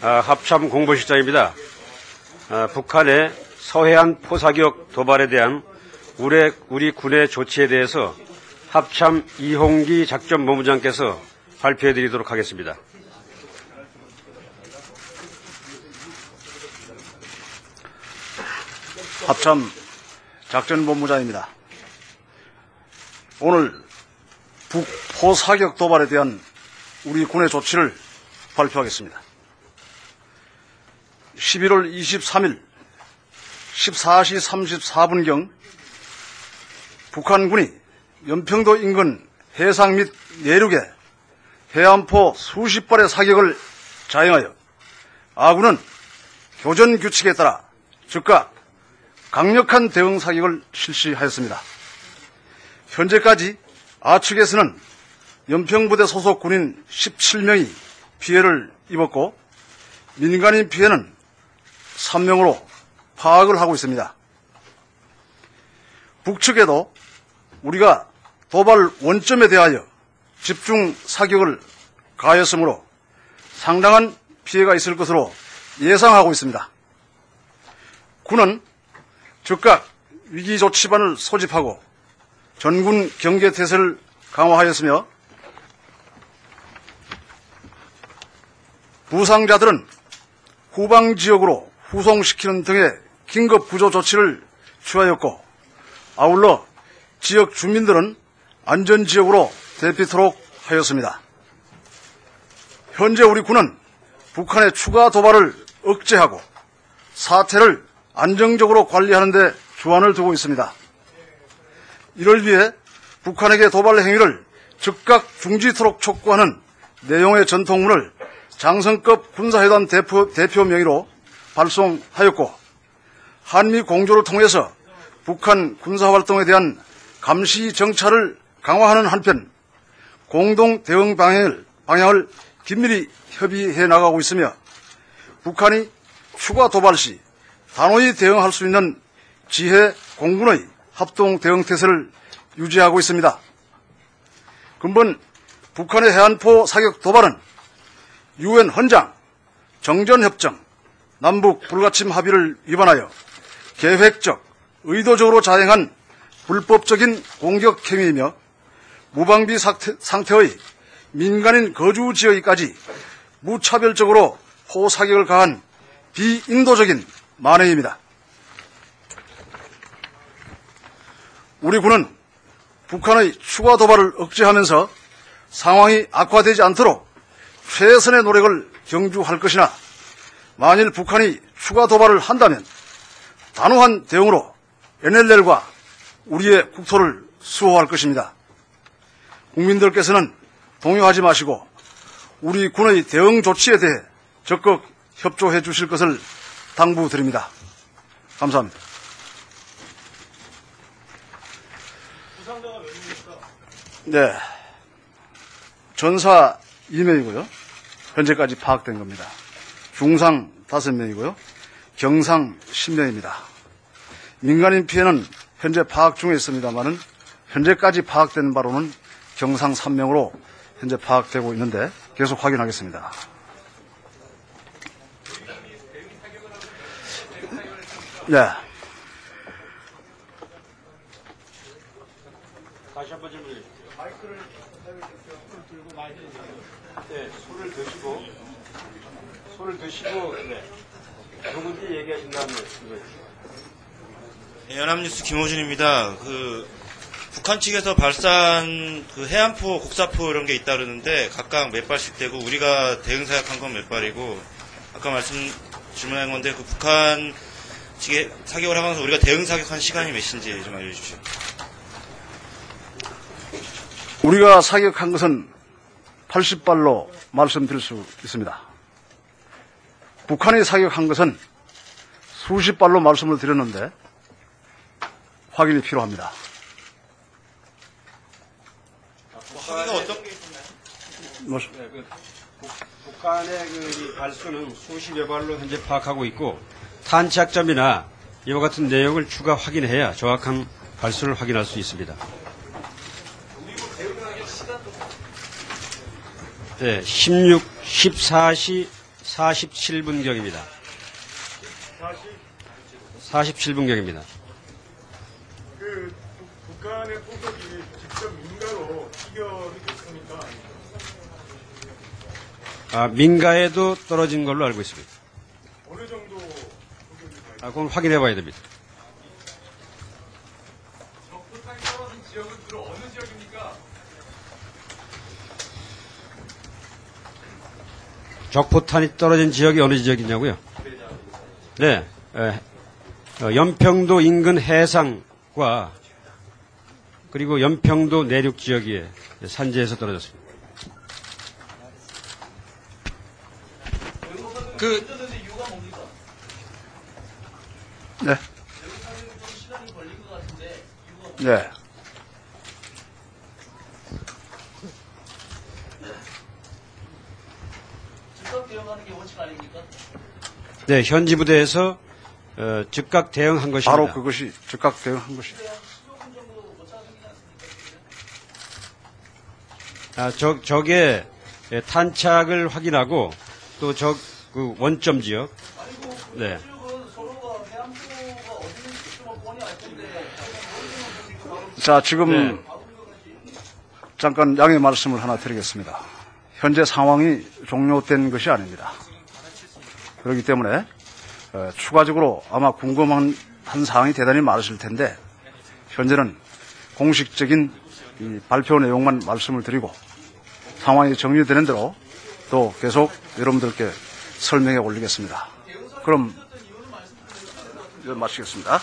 아, 합참 공보실장입니다. 아, 북한의 서해안 포사격 도발에 대한 우리, 우리 군의 조치에 대해서 합참 이홍기 작전 본부장께서 발표해 드리도록 하겠습니다. 합참 작전 본부장입니다. 오늘 북포 사격 도발에 대한 우리 군의 조치를 발표하겠습니다. 11월 23일 14시 34분경 북한군이 연평도 인근 해상 및 내륙에 해안포 수십 발의 사격을 자행하여 아군은 교전 규칙에 따라 즉각 강력한 대응 사격을 실시하였습니다. 현재까지 아측에서는 연평부대 소속 군인 17명이 피해를 입었고 민간인 피해는 3명으로 파악을 하고 있습니다. 북측에도 우리가 도발 원점에 대하여 집중 사격을 가하였으므로 상당한 피해가 있을 것으로 예상하고 있습니다. 군은 즉각 위기조치반을 소집하고 전군 경계태세를 강화하였으며 부상자들은 후방 지역으로 후송시키는 등의 긴급 구조 조치를 취하였고 아울러 지역 주민들은 안전 지역으로 대피토록 하였습니다. 현재 우리 군은 북한의 추가 도발을 억제하고 사태를 안정적으로 관리하는 데 주안을 두고 있습니다. 이를 위해 북한에게 도발 행위를 즉각 중지토록 촉구하는 내용의 전통문을 장성급 군사회담 대표, 대표 명의로 발송하였고 한미 공조를 통해서 북한 군사활동에 대한 감시 정찰을 강화하는 한편 공동 대응 방향을, 방향을 긴밀히 협의해 나가고 있으며 북한이 추가 도발 시 단호히 대응할 수 있는 지혜 공군의 합동 대응 태세를 유지하고 있습니다. 근본 북한의 해안포 사격 도발은 유엔 헌장, 정전협정, 남북 불가침 합의를 위반하여 계획적, 의도적으로 자행한 불법적인 공격 행위이며 무방비 상태, 상태의 민간인 거주 지역까지 무차별적으로 포사격을 가한 비인도적인 만행입니다. 우리 군은 북한의 추가 도발을 억제하면서 상황이 악화되지 않도록 최선의 노력을 경주할 것이나 만일 북한이 추가 도발을 한다면 단호한 대응으로 NLL과 우리의 국토를 수호할 것입니다. 국민들께서는 동요하지 마시고 우리 군의 대응 조치에 대해 적극 협조해 주실 것을 당부드립니다. 감사합니다. 네. 전사 2명이고요. 현재까지 파악된 겁니다. 중상 5명이고요. 경상 10명입니다. 민간인 피해는 현재 파악 중에 있습니다만은 현재까지 파악된 바로는 경상 3명으로 현재 파악되고 있는데 계속 확인하겠습니다. 네. 다시 한번 질문해 주십시오. 네, 손을 드시고, 손을 드시고, 네. 누군지 얘기하신 다음에 질문해 주십시오. 네, 연합뉴스 김호준입니다. 그 북한 측에서 발사한 그 해안포, 곡사포 이런 게 있다 그러는데 각각 몇 발씩 되고 우리가 대응 사격한 건 몇 발이고 아까 말씀 질문한 건데 그 북한 측에 사격을 하면서 우리가 대응 사격한 시간이 몇인지 좀 알려주십시오. 우리가 사격한 것은 80발로 말씀드릴 수 있습니다. 북한이 사격한 것은 수십 발로 말씀을 드렸는데 확인이 필요합니다. 우리가 어떤 그 북- 북한의 그이 발수는 수십여 발로 현재 파악하고 있고 탄착점이나 이와 같은 내용을 추가 확인해야 정확한 발수를 확인할 수 있습니다. 네, 16, 14시 47분경입니다. 47분경입니다. 그 북- 북한의 포격이 직접 민가로 됐습니까? 아, 민가에도 떨어진 걸로 알고 있습니다. 어느 정도 아, 그건 확인해 봐야 됩니다. 적부탄이 떨어진 지역은 주로 어느 지역입니까? 적포탄이 떨어진 지역이 어느 지역이냐고요? 네, 에, 어, 연평도 인근 해상과 그리고 연평도 내륙 지역에 산지에서 떨어졌습니다. 그 네. 네. 네, 현지 부대에서 어, 즉각 대응한 것입니다. 바로 그것이 즉각 대응한 것이. 아, 적, 적의 예, 탄착을 확인하고 또 적 그 원점 지역. 네. 자, 지금 네. 잠깐 양해 말씀을 하나 드리겠습니다. 현재 상황이 종료된 것이 아닙니다. 그렇기 때문에 어, 추가적으로 아마 궁금한 한 사항이 대단히 많으실 텐데 현재는 공식적인 이 발표 내용만 말씀을 드리고 상황이 정리되는 대로 또 계속 여러분들께 설명해 올리겠습니다. 그럼 이제 마치겠습니다.